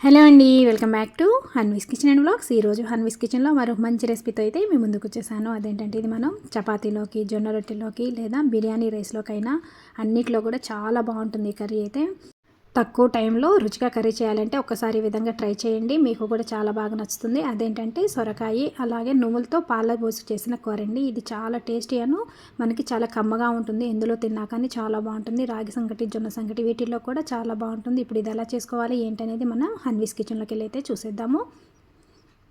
Hello అండి welcome back to Hanvi's kitchen and blogs ఈరోజు హన్వీస్ కిచెన్లో మరో మంచి రెసిపీతో అయితే మేము ముందుకు వచ్చేసాను. అదేంటంటే ఇది మనం చపాతీలోకి జొన్న రొట్టెలోకి లేదా బిర్యానీ రైస్లోకైనా అన్నిట్లో కూడా చాలా బాగుంటుంది ఈ కర్రీ అయితే. తక్కువ టైంలో రుచిగా కర్రీ చేయాలంటే ఒకసారి ఈ విధంగా ట్రై చేయండి. మీకు కూడా చాలా బాగా నచ్చుతుంది. అదేంటంటే సొరకాయ అలాగే నువ్వులతో పాల పోసి చేసిన కూర అండి. ఇది చాలా టేస్టీ అను మనకి చాలా కమ్మగా ఉంటుంది. ఎందులో తిన్నా కానీ చాలా బాగుంటుంది. రాగి సంగటి జొన్న సంగటి వీటిల్లో కూడా చాలా బాగుంటుంది. ఇప్పుడు ఇది ఎలా చేసుకోవాలి ఏంటనేది మనం హన్వీస్ కిచెన్లోకి వెళ్ళి అయితే చూసేద్దాము.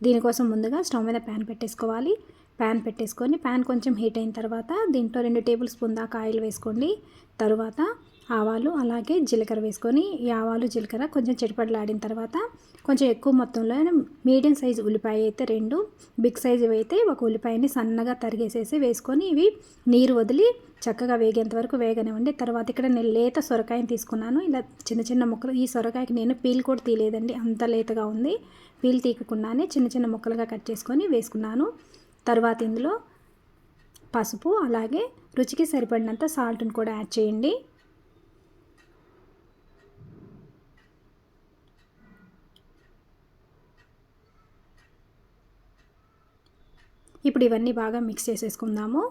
దీనికోసం ముందుగా స్టవ్ మీద ప్యాన్ పెట్టేసుకోవాలి. ప్యాన్ పెట్టేసుకొని ప్యాన్ కొంచెం హీట్ అయిన తర్వాత దీంట్లో రెండు టేబుల్ స్పూన్ దాకా ఆయిల్ వేసుకోండి. తరువాత ఆవాలు అలాగే జీలకర్ర వేసుకొని ఈ ఆవాలు జీలకర్ర కొంచెం చెడిపడలాడిన తర్వాత కొంచెం ఎక్కువ మొత్తంలో మీడియం సైజు ఉల్లిపాయ అయితే రెండు బిగ్ సైజు అయితే ఒక ఉల్లిపాయని సన్నగా తరిగేసేసి వేసుకొని ఇవి నీరు వదిలి చక్కగా వేగేంత వరకు వేగనివ్వండి. తర్వాత ఇక్కడ నేను లేత సొరకాయని తీసుకున్నాను. ఇలా చిన్న చిన్న ముక్కలు ఈ సొరకాయకి నేను పీల్ కూడా తీయలేదండి అంత లేతగా ఉంది. పీల్ తీయకుండానే చిన్న చిన్న ముక్కలుగా కట్ చేసుకొని వేసుకున్నాను. తర్వాత ఇందులో పసుపు అలాగే రుచికి సరిపడినంత సాల్ట్ని కూడా యాడ్ చేయండి. ఇప్పుడు ఇవన్నీ బాగా మిక్స్ చేసేసుకుందాము.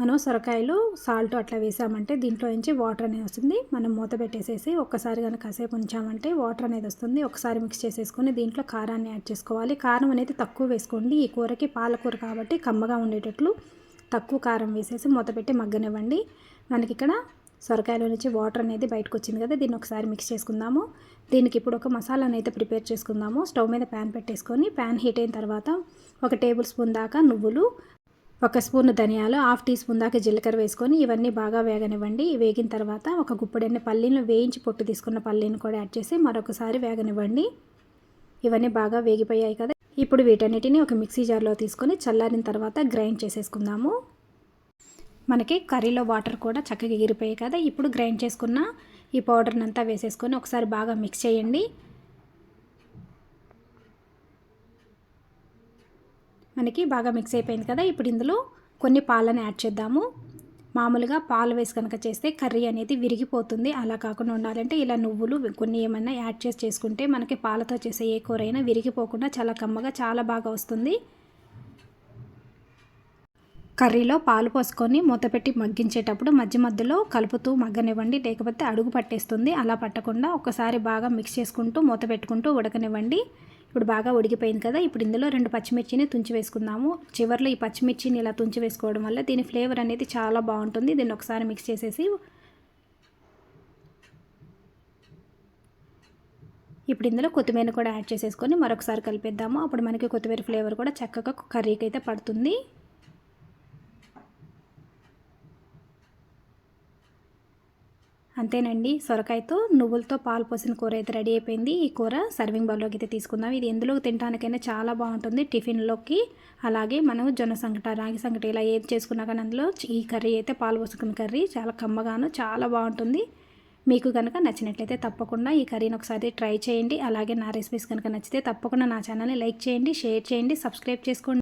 మనం సొరకాయలు సాల్ట్ అట్లా వేసామంటే దీంట్లో నుంచి వాటర్ అనేది వస్తుంది. మనం మూత పెట్టేసేసి ఒక్కసారి కనుక కాసేపు ఉంచామంటే వాటర్ అనేది వస్తుంది. ఒకసారి మిక్స్ చేసేసుకొని దీంట్లో కారాన్ని యాడ్ చేసుకోవాలి. కారం అనేది తక్కువ వేసుకోండి. ఈ కూరకి పాలకూర కాబట్టి కమ్మగా ఉండేటట్లు తక్కువ కారం వేసేసి మూత పెట్టి మగ్గనివ్వండి. మనకి ఇక్కడ సొరకాయలో నుంచి వాటర్ అనేది బయటకు వచ్చింది కదా దీన్ని ఒకసారి మిక్స్ చేసుకుందాము. దీనికి ఇప్పుడు ఒక మసాలాను అయితే ప్రిపేర్ చేసుకుందాము. స్టవ్ మీద ప్యాన్ పెట్టేసుకొని ప్యాన్ హీట్ అయిన తర్వాత ఒక టేబుల్ స్పూన్ దాకా నువ్వులు ఒక స్పూన్ ధనియాలు హాఫ్ టీ స్పూన్ దాకా జీలకర్ర వేసుకొని ఇవన్నీ బాగా వేగనివ్వండి. వేగిన తర్వాత ఒక గుప్పడన్ని పల్లీలు వేయించి పొట్టు తీసుకున్న పల్లీని కూడా యాడ్ చేసి మరొకసారి వేగనివ్వండి. ఇవన్నీ బాగా వేగిపోయాయి కదా. ఇప్పుడు వీటన్నిటిని ఒక మిక్సీ జార్లో తీసుకొని చల్లారిన తర్వాత గ్రైండ్ చేసేసుకుందాము. మనకి కర్రీలో వాటర్ కూడా చక్కగా ఎగిరిపోయాయి కదా. ఇప్పుడు గ్రైండ్ చేసుకున్న ఈ పౌడర్ని అంతా వేసేసుకొని ఒకసారి బాగా మిక్స్ చేయండి. మనకి బాగా మిక్స్ అయిపోయింది కదా. ఇప్పుడు ఇందులో కొన్ని పాలను యాడ్ చేద్దాము. మామూలుగా పాలు వేసి కనుక చేస్తే కర్రీ అనేది విరిగిపోతుంది. అలా కాకుండా ఉండాలంటే ఇలా నువ్వులు కొన్ని ఏమైనా యాడ్ చేసి చేసుకుంటే మనకి పాలతో చేసే ఏ కూర అయినా విరిగిపోకుండా చాలా కమ్మగా చాలా బాగా వస్తుంది. కర్రీలో పాలు పోసుకొని మూత పెట్టి మగ్గించేటప్పుడు మధ్య మధ్యలో కలుపుతూ మగ్గనివ్వండి. లేకపోతే అడుగు పట్టేస్తుంది. అలా పట్టకుండా ఒకసారి బాగా మిక్స్ చేసుకుంటూ మూత పెట్టుకుంటూ ఉడకనివ్వండి. ఇప్పుడు బాగా ఉడికిపోయింది కదా ఇప్పుడు ఇందులో రెండు పచ్చిమిర్చిని తుంచి వేసుకుందాము. చివరిలో ఈ పచ్చిమిర్చిని ఇలా తుంచి వేసుకోవడం వల్ల దీని ఫ్లేవర్ అనేది చాలా బాగుంటుంది. దీన్ని ఒకసారి మిక్స్ చేసేసి ఇప్పుడు ఇందులో కొత్తిమీర కూడా యాడ్ చేసేసుకొని మరొకసారి కలిపేద్దాము. అప్పుడు మనకి కొత్తిమీర ఫ్లేవర్ కూడా చక్కగా కర్రీకి అయితే పడుతుంది. అంతేనండి. సొరకాయతో నువ్వులతో పాలు పోసిన కూర అయితే రెడీ అయిపోయింది. ఈ కూర సర్వింగ్ బౌల్లోకి అయితే తీసుకుందాం. ఇది ఎందులో తినడానికైనా చాలా బాగుంటుంది. టిఫిన్లోకి అలాగే మనం జొన్న సంకట రాగి సంకట ఇలా ఏది చేసుకున్నా కానీ అందులో ఈ కర్రీ అయితే పాలు పోసుకున్న కర్రీ చాలా కమ్మగాను చాలా బాగుంటుంది. మీకు కనుక నచ్చినట్లయితే తప్పకుండా ఈ కర్రీని ఒకసారి ట్రై చేయండి. అలాగే నా రెసిపీస్ కనుక నచ్చితే తప్పకుండా నా ఛానల్ని లైక్ చేయండి షేర్ చేయండి సబ్స్క్రైబ్ చేసుకోండి.